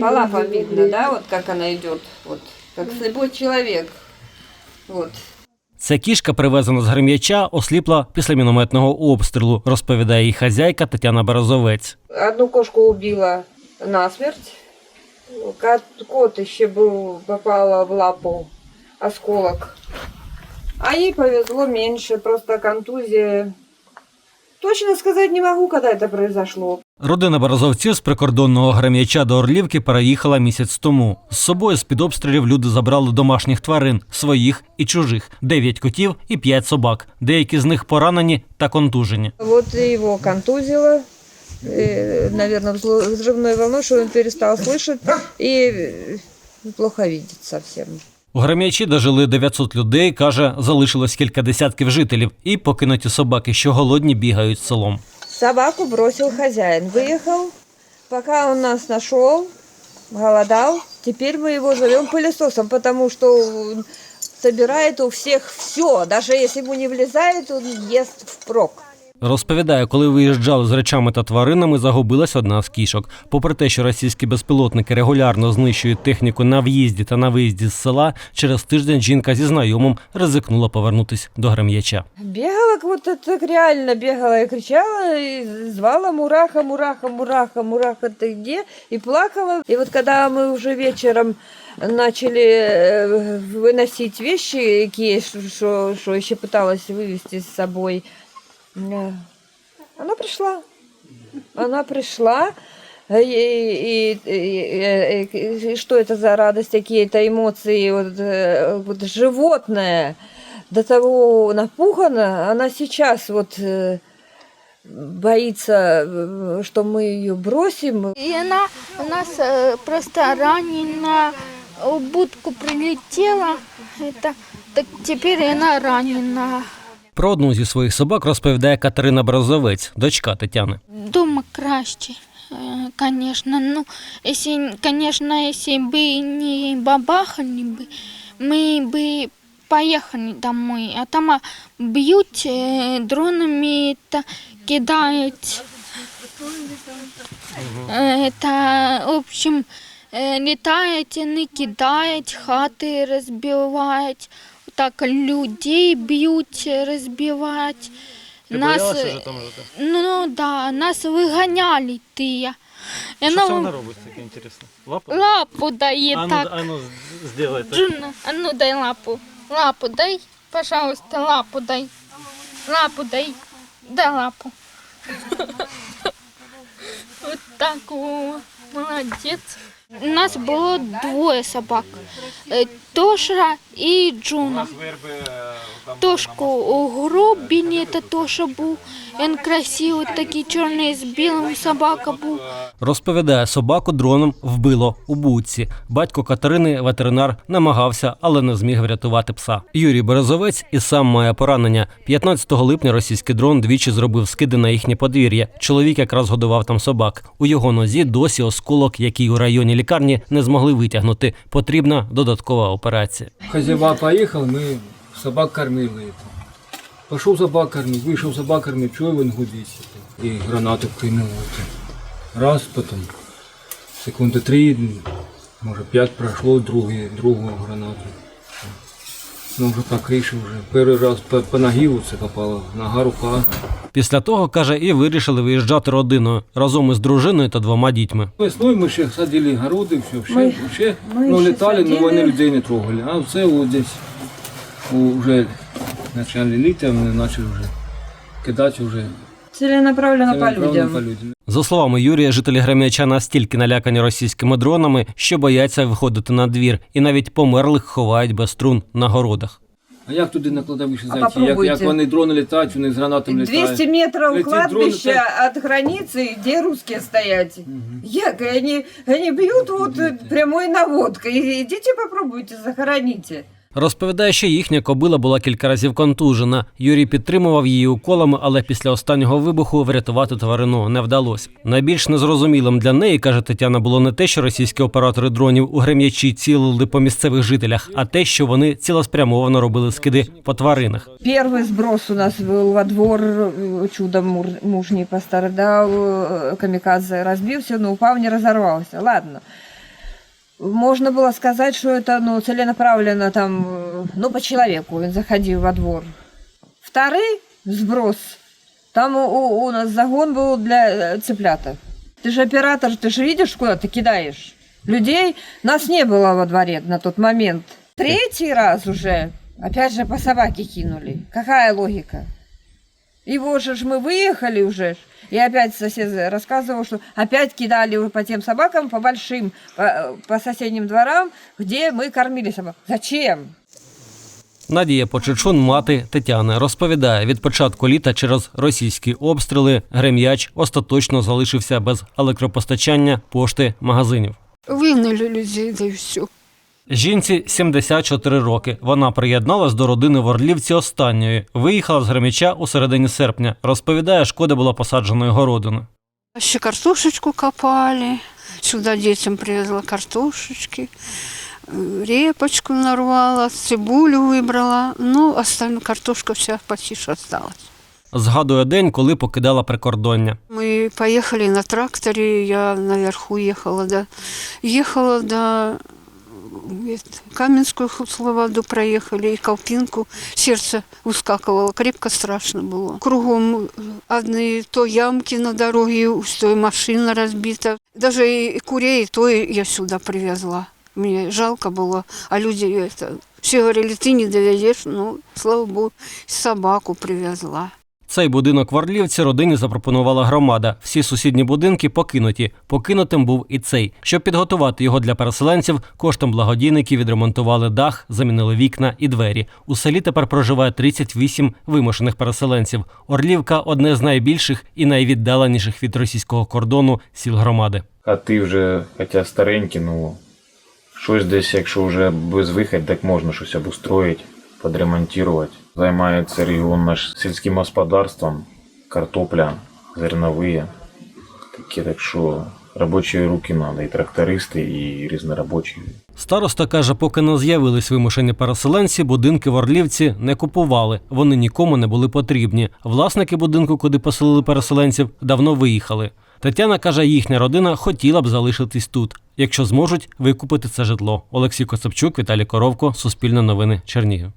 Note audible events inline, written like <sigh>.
По лапам видно, да, вот как она идет, вот, как слепой человек. Вот. Ця кішка, привезена з Грем'яча, осліпла після мінометного обстрілу, розповідає її хазяйка Тетяна Березовець. Одну кошку убила насмерть. Кот, кот еще был, попала в лапу осколок. А ей повезло меньше, просто контузия. Точно сказать не могу, когда это произошло. Родина березовців з прикордонного Грем'яча до Орлівки переїхала місяць тому. З собою з-під обстрілів люди забрали домашніх тварин, своїх і чужих, дев'ять котів і п'ять собак. Деякі з них поранені та контужені. Вот его контузило, наверное, взрывной волной, что он перестал слышать и э, плохо видит совсем. У Грем'ячі дожили 900 людей, каже, залишилось кілька десятків жителів і покинуті собаки, що голодні бігають селом. Собаку бросил хозяин. Выехал, пока он нас нашел, голодал. Теперь мы его зовем пылесосом, потому что он собирает у всех все. Даже если ему не влезает, он ест впрок. Розповідає, коли виїжджали з речами та тваринами, загубилась одна з кішок. Попри те, що російські безпілотники регулярно знищують техніку на в'їзді та на виїзді з села, через тиждень жінка зі знайомим ризикнула повернутись до Грем'яча. Бегала, вот это так реально бегала и кричала, и звала Мураха, Мураха, Мураха, Мураха, ты где? И плакала. И вот когда мы уже вечером начали э, выносить вещи, какие, что, что еще пыталась вывести с собой, э, она пришла. Она пришла. И, и- и- и- и что это за радость, какие-то эмоции, вот, э, вот животное до того напугана, она сейчас вот э, боится, э, что мы ее бросим. И она у нас э, просто ранена, в будку прилетела. Это, так теперь она ранена. Про одну зі своїх собак розповідає Катерина Березовець, дочка Тетяни. Дома краще, э, конечно. Ну, если, конечно, если бы не бабахали бы, мы бы поехали домой. А там а, бьют э, дронами, это кидают. Э, Это, в общем, э, летають, вони кидають, хати розбивають, так людей б'ють, розбивають. Нас, ну, ну да, нас виганяли ті. І нам робить таке інтересне? Лапа? лапу дає так. ну, зділайте. Джуна, а ну дай лапу. Лапу дай, пожалуйста, лапу дай. Лапу дай. Дай лапу. <laughs> Вот так о, молодець. У нас було двоє собак. Е, Тоша і Джуна. Тошку у Гробіні, це Тоша був. Він красивий, такий чорний з білим собака був. Розповідає, собаку дроном вбило у будці. Батько Катерини, ветеринар, намагався, але не зміг врятувати пса. Юрій Березовець і сам має поранення. 15 липня російський дрон двічі зробив скиди на їхнє подвір'я. Чоловік якраз годував там собак. У його нозі досі осколок, який у районі лікарні не змогли витягнути. Потрібна додаткова операція Хозяева поехал, мы собак кормили. Это. Пошел собак кормить, вышел собак кормить, что его не гудить. это. И гранату кинул. это. Раз, потом секунды три, может пять прошло, другие, другую гранату. Ну, вже так рішив вже. Перший раз по, по ноге це копало, нога, рука. Після того каже, і вирішили виїжджати родиною разом із дружиною та двома дітьми. Весною ми ще садили городи, все, ще, Ми- ще, ми ну, ще літали, але садили. вони людей не трогали. А все от десь вже почали літа, вони почали вже кидати вже Целенаправленно по целенаправленно по людям. людям. За словами Юрія, жителі Грем'яча настільки налякані російськими дронами, що бояться виходити на двір, і навіть померлих ховають без струн на городах. А як туди на кладовище А зайти? Як, попробуйте. як вони дрони літають, вони з гранатами 200 літають. метров Эти кладбища от границы, где русские стоять. Як, и они, они бьют вот э, прямой наводкой. И Идите попробуйте, захороните. Розповідає, що їхня кобила була кілька разів контужена. Юрій підтримував її уколами, але після останнього вибуху врятувати тварину не вдалося. Найбільш незрозумілим для неї, каже Тетяна, було не те, що російські оператори дронів у Грем'ячі цілили по місцевих жителях, а те, що вони цілеспрямовано робили скиди по тваринах. Первый сброс у нас был во двор, э, чудом мур- муж не пострадал, э, камикадзе разбился, но упал, не разорвался. Ладно. можно было сказать, что это ну, целенаправленно там, э, ну, по человеку он заходил во двор. Второй сброс, там у, у нас загон был для э, цыплята. Ты же оператор, ты же видишь, куда ты кидаешь. Людей, нас не было во дворе на тот момент. Третий раз уже, опять же, по собаке кинули. Какая логика? И вот же ж мы выехали уже, ж, и опять сосед рассказывал, что опять кидали уже по тем собакам, по большим, по, по соседним дворам, где мы кормили собак. Зачем? Надія Почечун, мати Тетяни, розповідає, від початку літа через російські обстріли Грем'яч остаточно залишився без електропостачання, пошти, магазинів. Вигнали людей, да і все. Жінці 74 роки. Вона приєдналась до родини в Орлівці останньої. Виїхала з Гремяча у середині серпня. Розповідає, шкода була посадженої городини. Ще картошечку копали. Сюда детям привезла картошечки. э, Репочку нарвала, цибулю выбрала. Ну, остальная картошка вся почти что осталась. Згадує день, коли покидала прикордоння. Мы поехали на тракторе, я наверху ехала, да. Ехала до это, Каменскую Слободу проехали, и Колпинку. Сердце выскакивало, крепко страшно было. Кругом одни то ямки на дороге, то и машина разбита. Даже и курей, то и я сюда привезла. Мне жалко было, а люди это, все говорили, ты не доведешь, ну, слава богу, собаку привезла. Цей будинок в Орлівці родині запропонувала громада. Всі сусідні будинки покинуті. Покинутим був і цей. Щоб підготувати його для переселенців, коштом благодійників відремонтували дах, замінили вікна і двері. У селі тепер проживає 38 вимушених переселенців. Орлівка одне з найбільших і найвіддаленіших від російського кордону сіл громади. Хати вже, хоча старенькі, ну щось десь, якщо вже без вихід, так можна щось обустроїти, підремонтувати. Займається регіон наш сільським господарством, картопля, зернові. Такі, так що робочі руки треба, і трактористи, і різноробочі. Староста каже, поки не з'явились вимушені переселенці, будинки в Орлівці не купували. Вони нікому не були потрібні. Власники будинку, куди поселили переселенців, давно виїхали. Тетяна каже, їхня родина хотіла б залишитись тут, якщо зможуть викупити це житло. Олексій Коцепчук, Віталій Коровко, Суспільне новини, Чернігів.